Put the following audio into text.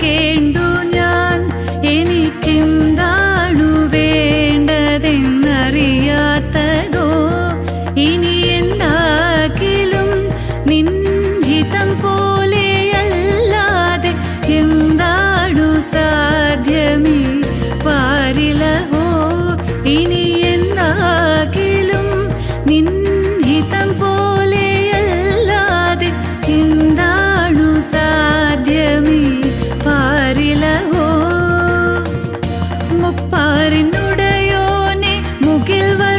canned ആരുടയോനെ മുകിൽ വ